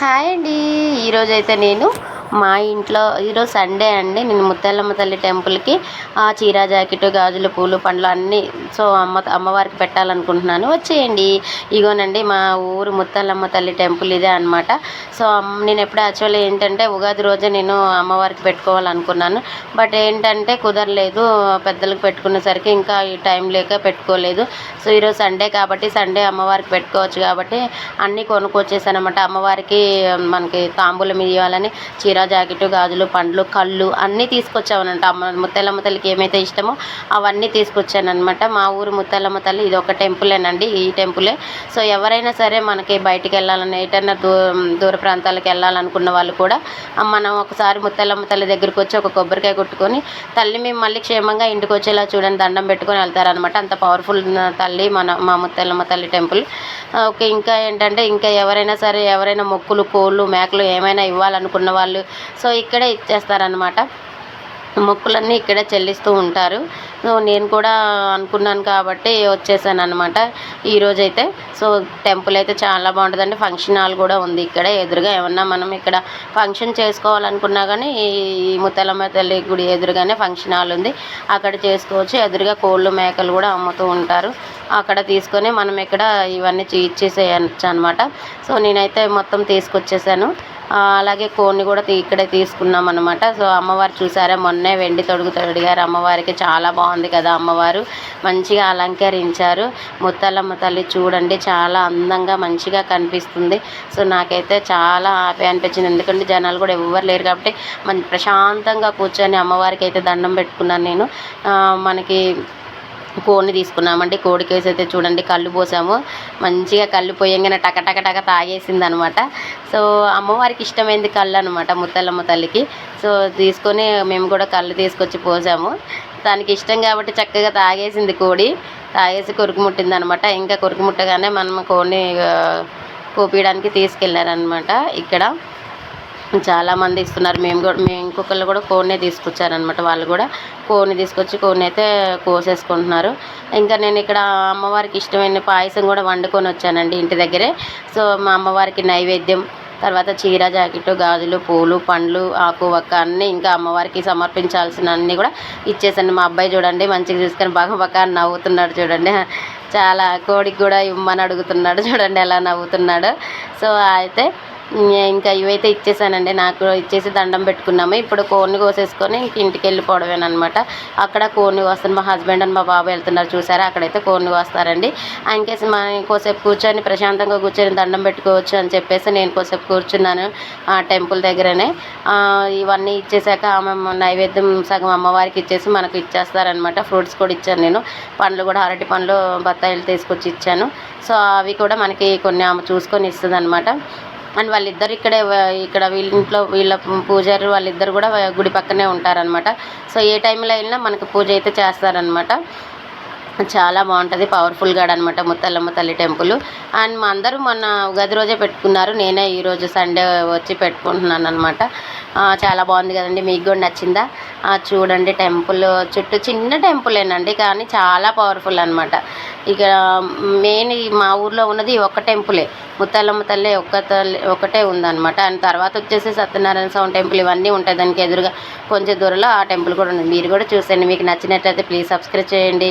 Hi అండి. ఈరోజైతే నేను మా ఇంట్లో ఈరోజు సండే అండి. నేను ముత్యాలమ్మ తల్లి టెంపుల్కి ఆ చీర జాకెట్ గాజులు పూలు పండ్లు అన్నీ సో అమ్మ అమ్మవారికి పెట్టాలనుకుంటున్నాను. వచ్చేయండి. ఇగోనండి మా ఊరు ముత్యాలమ్మ తల్లి టెంపుల్ ఇదే అనమాట సో నేను ఎప్పుడు యాక్చువల్లీ ఏంటంటే ఉగాది రోజే నేను అమ్మవారికి పెట్టుకోవాలనుకున్నాను. బట్ ఏంటంటే కుదరలేదు. పెద్దలకు పెట్టుకునేసరికి ఇంకా ఈ టైం లేక పెట్టుకోలేదు. సో ఈరోజు సండే కాబట్టి సండే అమ్మవారికి పెట్టుకోవచ్చు కాబట్టి అన్నీ కొనుక్కొచ్చేసాను అనమాట అమ్మవారికి మనకి తాంబూలం ఇవ్వాలని చీర జాకెట్ గాజులు పండ్లు కళ్ళు అన్నీ తీసుకొచ్చామనమాట అమ్మ ముత్యాలమ్మ తల్లికి ఏమైతే ఇష్టమో అవన్నీ తీసుకొచ్చానమాట మా ఊరు ముత్యాలమ్మ తల్లి ఇది ఒక టెంపులేనండి ఈ టెంపులే. సో ఎవరైనా సరే మనకి బయటికి వెళ్ళాలని ఎటన్నా దూ దూర ప్రాంతాలకు వెళ్ళాలనుకున్న వాళ్ళు కూడా మనం ఒకసారి ముత్యాలమ్మ తల్లి దగ్గరికి వచ్చి ఒక కొబ్బరికాయ కొట్టుకొని తల్లి మేము మళ్ళీ క్షేమంగా ఇంటికి వచ్చేలా చూడండి దండం పెట్టుకొని వెళ్తారనమాట అంత పవర్ఫుల్ తల్లి మన మా ముత్యాలమ్మ తల్లి టెంపుల్. ఓకే ఇంకా ఏంటంటే ఇంకా ఎవరైనా సరే ఎవరైనా మొక్కులు కోళ్ళు మేకలు ఏమైనా ఇవ్వాలనుకున్న వాళ్ళు సో ఇక్కడే ఇచ్చేస్తారనమాట మొక్కులన్నీ ఇక్కడే చెల్లిస్తూ ఉంటారు. సో నేను కూడా అనుకున్నాను కాబట్టి వచ్చేసాను అనమాట ఈరోజైతే. సో టెంపుల్ అయితే చాలా బాగుంటుందండి. ఫంక్షన్ హాల్ కూడా ఉంది ఇక్కడ. ఎదురుగా ఏమన్నా మనం ఇక్కడ ఫంక్షన్ చేసుకోవాలనుకున్నా కానీ ఈ ముత్తలమ్మ తల్లి గుడి ఎదురుగానే ఫంక్షన్ హాల్ ఉంది. అక్కడ చేసుకోవచ్చు. ఎదురుగా కోళ్ళు మేకలు కూడా అమ్ముతూ ఉంటారు. అక్కడ తీసుకొని మనం ఇక్కడ ఇవన్నీ ఇచ్చేసేయచ్చు అనమాట సో నేనైతే మొత్తం తీసుకొచ్చేసాను. అలాగే కోన్ని కూడా ఇక్కడే తీసుకున్నాం అనమాట సో అమ్మవారు చూసారా మొన్నే వెండి తొడుగు తొడిగారు అమ్మవారికి చాలా బాగుంది కదా అమ్మవారు. మంచిగా అలంకరించారు. ముత్తలమ్మ తల్లి చూడండి చాలా అందంగా మంచిగా కనిపిస్తుంది. సో నాకైతే చాలా హ్యాపీ అనిపించింది. ఎందుకంటే జనాలు కూడా ఎవ్వరు లేరు కాబట్టి మన ప్రశాంతంగా కూర్చొని అమ్మవారికి అయితే దండం పెట్టుకున్నాను నేను. మనకి కోడిని తీసుకున్నామండి. కోడి కేసు అయితే చూడండి కళ్ళు పోసాము. మంచిగా కళ్ళు పోయంగానే టక టక టక తాగేసింది అనమాట సో అమ్మవారికి ఇష్టమైంది కళ్ళు అనమాట ముత్తల్లమ్మ తల్లికి. సో తీసుకొని మేము కూడా కళ్ళు తీసుకొచ్చి పోసాము. దానికి ఇష్టం కాబట్టి చక్కగా తాగేసింది కోడి. తాగేసి కొరుకు ముట్టింది అనమాట ఇంకా కొరుకు ముట్టగానే మనం కోడిని కోపించడానికి తీసుకెళ్ళారనమాట ఇక్కడ. చాలామంది ఇస్తున్నారు. మేము కూడా మేము ఇంకొకళ్ళు కూడా కోడినే తీసుకొచ్చారనమాట వాళ్ళు కూడా కోడిని తీసుకొచ్చి కోడిని అయితే కోసేసుకుంటున్నారు. ఇంకా నేను ఇక్కడ అమ్మవారికి ఇష్టమైన పాయసం కూడా వండుకొని వచ్చానండి ఇంటి దగ్గరే. సో మా అమ్మవారికి నైవేద్యం తర్వాత చీర జాకెట్ గాజులు పూలు పండ్లు ఆకు వక్క అన్నీ ఇంకా అమ్మవారికి సమర్పించాల్సిన అన్నీ కూడా ఇచ్చేసాను. మా అబ్బాయి చూడండి మంచిగా చూసుకొని బాగా బక్క నవ్వుతున్నాడు చూడండి. చాలా కోడికి కూడా ఇమ్మని అడుగుతున్నాడు చూడండి ఎలా నవ్వుతున్నాడు. సో అయితే ఇంకా ఇవైతే ఇచ్చేసానండి. నాకు ఇచ్చేసి దండం పెట్టుకున్నాము. ఇప్పుడు కోడిని కోసేసుకొని ఇంక ఇంటికి వెళ్ళిపోవడమేనమాట అక్కడ కోడిని కోస్తాను. మా హస్బెండ్ అండ్ మా బాబు వెళ్తున్నారు చూసారా? అక్కడైతే కోడిని కోస్తారండి. ఆయనకేసి మా కోసేపు కూర్చొని ప్రశాంతంగా కూర్చొని దండం పెట్టుకోవచ్చు అని చెప్పేసి నేను కోసేపు కూర్చున్నాను ఆ టెంపుల్ దగ్గరనే. ఇవన్నీ ఇచ్చేసాక ఆమె నైవేద్యం సగం అమ్మవారికి ఇచ్చేసి మనకు ఇచ్చేస్తారనమాట ఫ్రూట్స్ కూడా ఇచ్చాను నేను. పండ్లు కూడా అరటి పండ్లు బత్తాయిలు తీసుకొచ్చి ఇచ్చాను. సో అవి కూడా మనకి కొన్ని ఆమె చూసుకొని ఇస్తుంది అనమాట అండ్ వాళ్ళిద్దరు ఇక్కడే ఇక్కడ వీళ్ళ ఇంట్లో వీళ్ళ పూజారి వాళ్ళిద్దరు కూడా గుడి పక్కనే ఉంటారనమాట సో ఏ టైంలో వెళ్ళినా మనకు పూజ అయితే చేస్తారనమాట చాలా బాగుంటుంది పవర్ఫుల్ గాడ్ అనమాట ముత్తల్లమ్మ తల్లి టెంపుల్. అండ్ మా అందరూ మొన్న ఉగాది రోజే పెట్టుకున్నారు. నేనే ఈరోజు సండే వచ్చి పెట్టుకుంటున్నాను అనమాట చాలా బాగుంది కదండి మీకు కూడా నచ్చిందా? చూడండి టెంపుల్ చుట్టూ చిన్న టెంపులేనండి కానీ చాలా పవర్ఫుల్ అనమాట ఇక మెయిన్ మా ఊర్లో ఉన్నది ఒక్క టెంపులే. ముత్తాలమ్మ తల్లి ఒక్క తల్లి ఒకటే ఉందన్నమాట. అండ్ తర్వాత వచ్చేసి సత్యనారాయణ స్వామి టెంపుల్ ఇవన్నీ ఉంటాయి. దానికి ఎదురుగా కొంచెం దూరంలో ఆ టెంపుల్ కూడా ఉంది. మీరు కూడా చూసండి మీకు నచ్చినట్లయితే ప్లీజ్ సబ్స్క్రైబ్ చేయండి.